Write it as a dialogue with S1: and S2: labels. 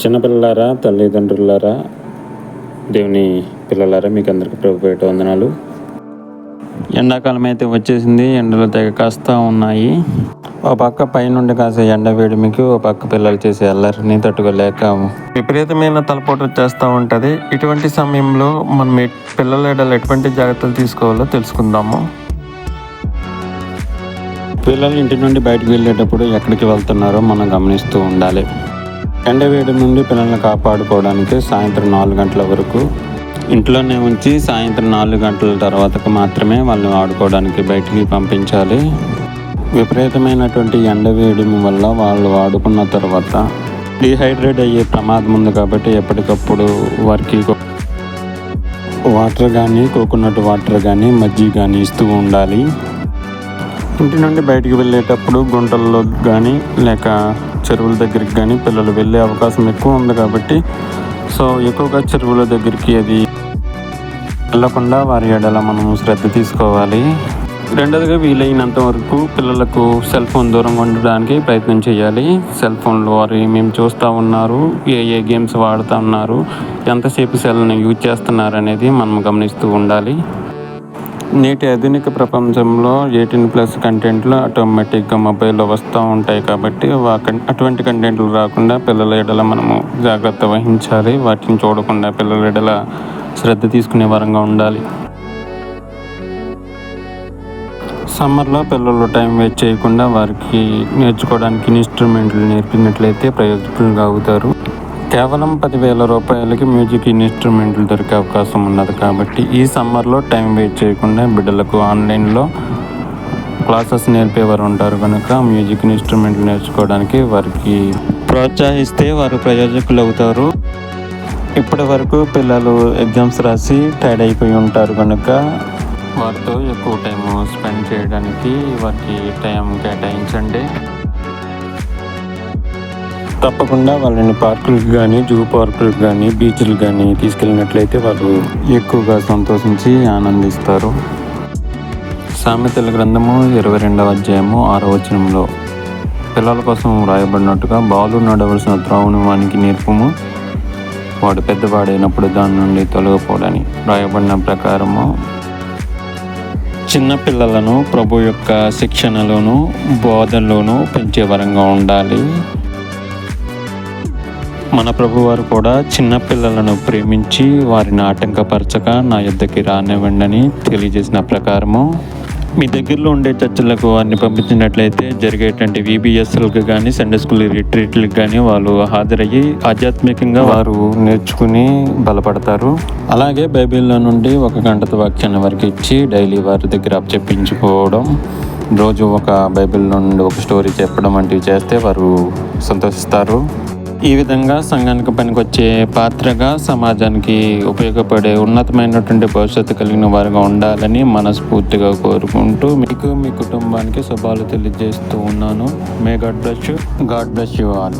S1: చిన్నపిల్లలారా తల్లిదండ్రులారా దేవుని పిల్లలారా మీకు అందరికీ ప్రభుపేట వందనాలు. ఎండాకాలం అయితే వచ్చేసింది ఎండలు తెగ కాస్తా ఉన్నాయి. ఓ పక్క పైనుండి కాసే ఎండ వేడిమికి ఓ పక్క పిల్లలు చేసే అల్లరిని తట్టుకోలేక విపరీతమైన తలపోటు వచ్చేస్తూ ఉంటుంది. ఇటువంటి సమయంలో మనం పిల్లల ఎడలు ఎటువంటి జాగ్రత్తలు తీసుకోవాలో తెలుసుకుందాము. పిల్లలు ఇంటి నుండి బయటకు వెళ్ళేటప్పుడు ఎక్కడికి వెళ్తున్నారో మనం గమనిస్తూ ఉండాలి. ఎండ నుండి పిల్లల్ని కాపాడుకోవడానికి సాయంత్రం నాలుగు గంటల వరకు ఇంట్లోనే ఉంచి సాయంత్రం నాలుగు గంటల తర్వాతకు మాత్రమే వాళ్ళని ఆడుకోవడానికి బయటికి పంపించాలి. విపరీతమైనటువంటి ఎండ వల్ల వాళ్ళు ఆడుకున్న తర్వాత డీహైడ్రేట్ అయ్యే ప్రమాదం ఉంది కాబట్టి ఎప్పటికప్పుడు వారికి వాటర్ కానీ కోకోనట్ వాటర్ కానీ మజ్జిగ కానీ ఇస్తూ ఉండాలి. ఇంటి నుండి బయటికి వెళ్ళేటప్పుడు గుంటల్లో కానీ లేక చెరువుల దగ్గరికి కానీ పిల్లలు వెళ్ళే అవకాశం ఎక్కువ ఉంది కాబట్టి సో ఎక్కువగా చెరువుల దగ్గరికి అది వెళ్ళకుండా వారి ఎడల మనం శ్రద్ధ తీసుకోవాలి. రెండవదిగా వీలైనంత వరకు పిల్లలకు సెల్ ఫోన్ దూరం ఉండడానికి ప్రయత్నం చేయాలి. సెల్ ఫోన్లో వారు ఏమేమి చూస్తూ ఉన్నారు ఏ ఏ గేమ్స్ వాడుతూ ఉన్నారు ఎంతసేపు సెల్ని యూజ్ చేస్తున్నారు అనేది మనం గమనిస్తూ ఉండాలి. నేటి ఆధునిక ప్రపంచంలో ఎయిటీన్ ప్లస్ కంటెంట్లు ఆటోమేటిక్గా మొబైల్లో వస్తూ ఉంటాయి కాబట్టి వా అటువంటి కంటెంట్లు రాకుండా పిల్లల ఎడల మనము జాగ్రత్త వహించాలి. వాటిని చూడకుండా పిల్లల ఎడల శ్రద్ధ తీసుకునే వరంగా ఉండాలి. సమ్మర్లో పిల్లలు టైం వేస్ట్ చేయకుండా వారికి నేర్చుకోవడానికి ఇన్స్ట్రుమెంట్లు నేర్పినట్లయితే ప్రయోజకులుగా అవుతారు. కేవలం పదివేల రూపాయలకి మ్యూజిక్ ఇన్స్ట్రుమెంట్లు దొరికే అవకాశం ఉన్నది కాబట్టి ఈ సమ్మర్లో టైం వేస్ట్ చేయకుండా బిడ్డలకు ఆన్లైన్లో క్లాసెస్ నేర్పేవారు ఉంటారు కనుక మ్యూజిక్ ఇన్స్ట్రుమెంట్లు నేర్చుకోవడానికి వారికి ప్రోత్సహిస్తే వారు ప్రయోజకులు అవుతారు ఇప్పటి వరకు పిల్లలు ఎగ్జామ్స్ రాసి టైర్డ్ అయిపోయి ఉంటారు కనుక వారితో ఎక్కువ టైం స్పెండ్ చేయడానికి వారికి టైం కేటాయించండి. తప్పకుండా వాళ్ళని పార్కులకు కానీ జూ పార్కులకు కానీ బీచ్లకు కానీ తీసుకెళ్ళినట్లయితే వాళ్ళు ఎక్కువగా సంతోషించి ఆనందిస్తారు. సామెతల గ్రంథము ఇరవై రెండవ అధ్యాయము ఆరో వచనంలో పిల్లల కోసం వ్రాయబడినట్టుగా బాలు నడవలసిన త్రావును వానికి నేర్పము. వాడు పెద్దవాడైనప్పుడు దాని నుండి తొలగిపోడని రాయబడిన ప్రకారము. చిన్న పిల్లలను ప్రభు యొక్క శిక్షణలోను బోధనలోను పెంచే వరంగా ఉండాలి. మన ప్రభువారు కూడా చిన్న పిల్లలను ప్రేమించి వారిని ఆటంకపరచక నా యుద్ధకి రానివ్వండి తెలియజేసిన ప్రకారము మీ దగ్గరలో ఉండే చర్చలకు వారిని పంపించినట్లయితే జరిగేటువంటి విబిఎస్ఎల్కి కానీ సండే స్కూల్ రిట్రీట్లకు కానీ వాళ్ళు హాజరయ్యి ఆధ్యాత్మికంగా వారు నేర్చుకుని బలపడతారు. అలాగే బైబిల్లో నుండి ఒక గంట వాక్యాన్ని వారికి ఇచ్చి డైలీ వారి దగ్గర చెప్పించుకోవడం రోజు ఒక బైబిల్ నుండి ఒక స్టోరీ చెప్పడం వంటివి చేస్తే వారు సంతోషిస్తారు. ఈ విధంగా సంఘానికి పనికొచ్చే పాత్రగా సమాజానికి ఉపయోగపడే ఉన్నతమైనటువంటి భవిష్యత్తు కలిగిన వారుగా ఉండాలని మనస్ఫూర్తిగా కోరుకుంటూ మీకు మీ కుటుంబానికి శుభాలు తెలియజేస్తూ ఉన్నాను. May God bless you God bless you all